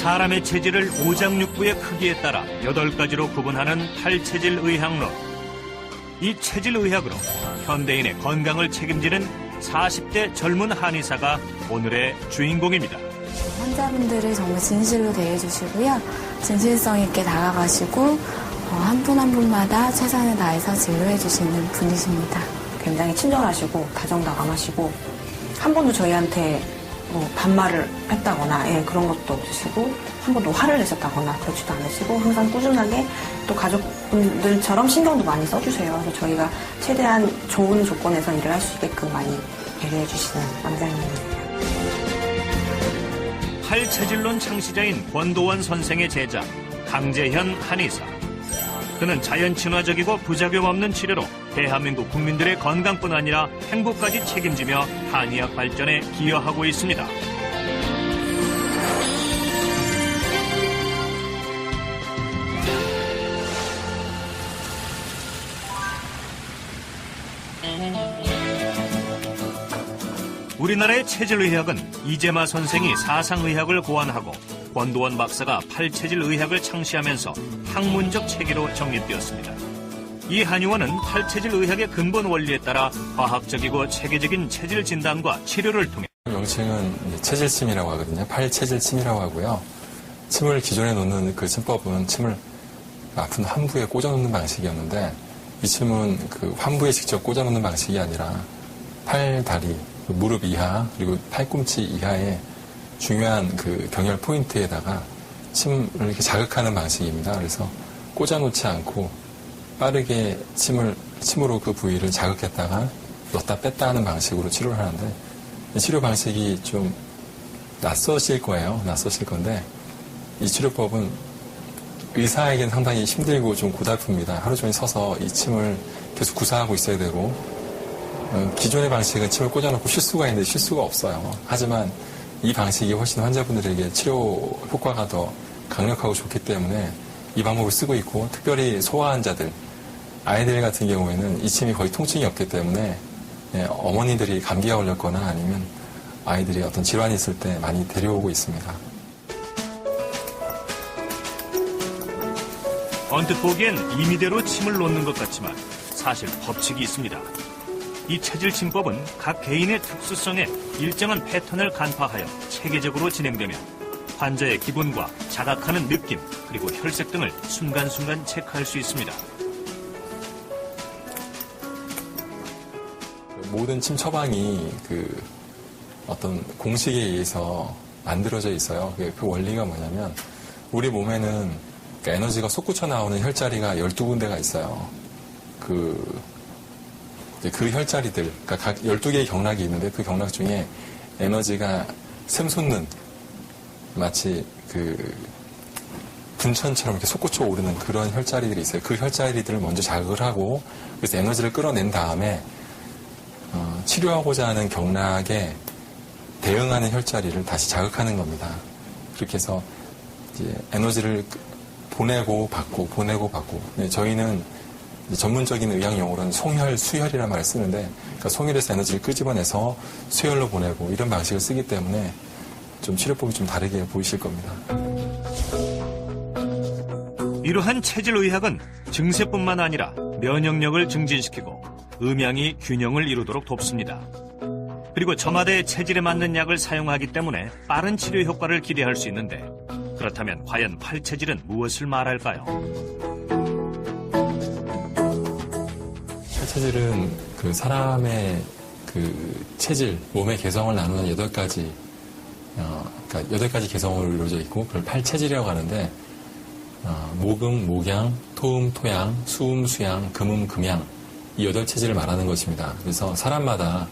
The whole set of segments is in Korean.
사람의 체질을 오장육부의 크기에 따라 여덟 가지로 구분하는 팔체질 의학론. 이 체질 의학으로 현대인의 건강을 책임지는 40대 젊은 한의사가 오늘의 주인공입니다. 환자분들을 정말 진실로 대해주시고요. 진실성 있게 다가가시고 한분한 분마다 최선을 다해서 진료해 주시는 분이십니다. 굉장히 친절하시고 다정다감하시고 한 번도 저희한테 뭐 반말을 했다거나 예, 그런 것도 없으시고 한 번도 화를 내셨다거나 그렇지도 않으시고 항상 꾸준하게 또 가족분들처럼 신경도 많이 써주세요. 그래서 저희가 최대한 좋은 조건에서 일을 할 수 있게끔 많이 배려해 주시는 원장님이세요. 팔체질론 창시자인 권도원 선생의 제자 강재현 한의사. 그는 자연 친화적이고 부작용 없는 치료로 대한민국 국민들의 건강뿐 아니라 행복까지 책임지며 한의학 발전에 기여하고 있습니다. 우리나라의 체질의학은 이재마 선생이 사상의학을 고안하고 권도원 박사가 팔체질의학을 창시하면서 학문적 체계로 정립되었습니다. 이 한의원은 팔체질 의학의 근본 원리에 따라 과학적이고 체계적인 체질 진단과 치료를 통해 명칭은 체질침이라고 하거든요. 팔체질침이라고 하고요. 침을 기존에 놓는 그 침법은 침을 아픈 환부에 꽂아 놓는 방식이었는데 이 침은 그 환부에 직접 꽂아 놓는 방식이 아니라 팔, 다리, 그 무릎 이하 그리고 팔꿈치 이하의 중요한 그 경혈 포인트에다가 침을 이렇게 자극하는 방식입니다. 그래서 꽂아 놓지 않고 빠르게 침을 침으로 그 부위를 자극했다가 넣었다 뺐다 하는 방식으로 치료를 하는데 이 치료 방식이 좀 낯서실 거예요. 낯서실 건데 이 치료법은 의사에겐 상당히 힘들고 좀 고달픕니다. 하루 종일 서서 이 침을 계속 구사하고 있어야 되고 어, 기존의 방식은 침을 꽂아놓고 쉴 수가 있는데 쉴 수가 없어요. 하지만 이 방식이 훨씬 환자분들에게 치료 효과가 더 강력하고 좋기 때문에 이 방법을 쓰고 있고 특별히 소아 환자들 아이들 같은 경우에는 이 침이 거의 통증이 없기 때문에 예, 어머니들이 감기가 걸렸거나 아니면 아이들이 어떤 질환이 있을 때 많이 데려오고 있습니다. 언뜻 보기엔 임의대로 침을 놓는 것 같지만 사실 법칙이 있습니다. 이 체질 침법은 각 개인의 특수성에 일정한 패턴을 간파하여 체계적으로 진행되며 환자의 기분과 자각하는 느낌 그리고 혈색 등을 순간순간 체크할 수 있습니다. 모든 침 처방이 그 어떤 공식에 의해서 만들어져 있어요. 그, 그 원리가 뭐냐면 우리 몸에는 그 에너지가 솟구쳐 나오는 혈자리가 12군데가 있어요. 그, 그 혈자리들, 그러니까 각 12개의 경락이 있는데 그 경락 중에 에너지가 샘솟는 마치 그 분천처럼 이렇게 솟구쳐 오르는 그런 혈자리들이 있어요. 그 혈자리들을 먼저 자극을 하고 그래서 에너지를 끌어낸 다음에 어, 치료하고자 하는 경락에 대응하는 혈자리를 다시 자극하는 겁니다. 그렇게 해서 에너지를 보내고 받고 보내고 받고 네, 저희는 전문적인 의학 용어로는 송혈, 수혈이라는 말을 쓰는데 그러니까 송혈에서 에너지를 끄집어내서 수혈로 보내고 이런 방식을 쓰기 때문에 좀 치료법이 좀 다르게 보이실 겁니다. 이러한 체질 의학은 증세뿐만 아니라 면역력을 증진시키고 음양이 균형을 이루도록 돕습니다. 그리고 저마다의 체질에 맞는 약을 사용하기 때문에 빠른 치료 효과를 기대할 수 있는데 그렇다면 과연 팔체질은 무엇을 말할까요? 혈체질은 그 사람의 그 체질, 몸의 개성을 나누는 여덟 가지, 어, 그러니까 여덟 가지 개성으로 이루어져 있고 그걸 팔체질이라고 하는데 어, 모금, 목양, 토음, 토양, 수음, 수양, 금음, 금양 이 여덟 체질을 말하는 것입니다. 그래서 사람마다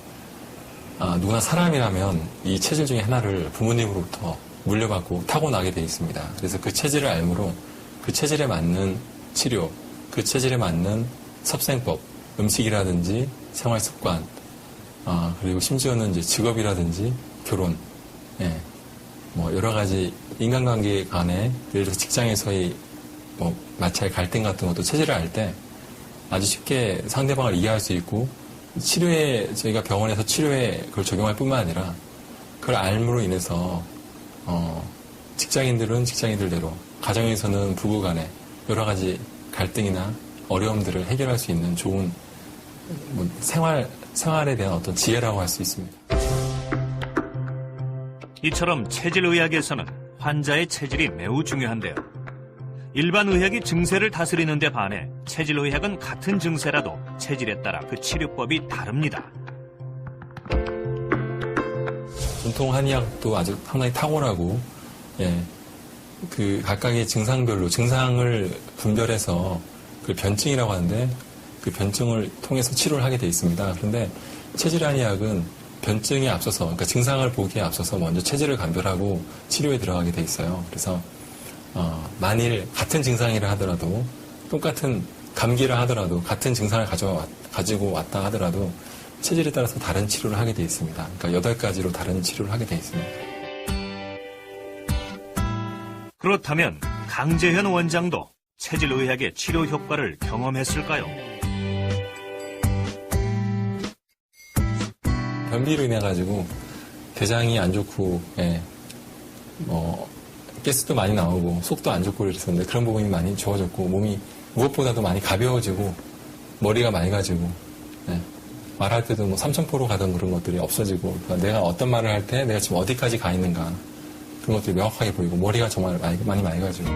아, 누구나 사람이라면 이 체질 중에 하나를 부모님으로부터 물려받고 타고나게 돼 있습니다. 그래서 그 체질을 알므로 그 체질에 맞는 치료, 그 체질에 맞는 섭생법, 음식이라든지 생활 습관, 아, 그리고 심지어는 이제 직업이라든지 결혼, 예, 뭐 여러 가지 인간관계 간에 예를 들어 직장에서의 뭐 마찰 갈등 같은 것도 체질을 알때 아주 쉽게 상대방을 이해할 수 있고 치료에 저희가 병원에서 치료에 그걸 적용할 뿐만 아니라 그걸 알므로 인해서 어, 직장인들은 직장인들대로, 가정에서는 부부 간에 여러 가지 갈등이나 어려움들을 해결할 수 있는 좋은 뭐 생활, 생활에 대한 어떤 지혜라고 할 수 있습니다. 이처럼 체질 의학에서는 환자의 체질이 매우 중요한데요. 일반 의학이 증세를 다스리는 데 반해 체질의학은 같은 증세라도 체질에 따라 그 치료법이 다릅니다. 전통 한의학도 아주 상당히 탁월하고, 예, 그 각각의 증상별로 증상을 분별해서 그 변증이라고 하는데 그 변증을 통해서 치료를 하게 돼 있습니다. 그런데 체질 한의학은 변증에 앞서서, 그러니까 증상을 보기에 앞서서 먼저 체질을 감별하고 치료에 들어가게 돼 있어요. 그래서 어, 만일 같은 증상이라 하더라도 똑같은 감기라 하더라도 같은 증상을 가져 가지고 왔다 하더라도 체질에 따라서 다른 치료를 하게 돼 있습니다. 그러니까 여덟 가지로 다른 치료를 하게 돼 있습니다. 그렇다면 강재현 원장도 체질의학의 치료 효과를 경험했을까요? 변비로 인해 가지고 대장이 안 좋고 예, 뭐 가스도 많이 나오고 속도 안 좋고 그랬었는데 그런 부분이 많이 좋아졌고 몸이 무엇보다도 많이 가벼워지고 머리가 맑아지고 예, 말할 때도 뭐 삼천포로 가던 그런 것들이 없어지고 그러니까 내가 어떤 말을 할 때 내가 지금 어디까지 가 있는가 그런 것들이 명확하게 보이고 머리가 정말 많이, 많이 맑아지고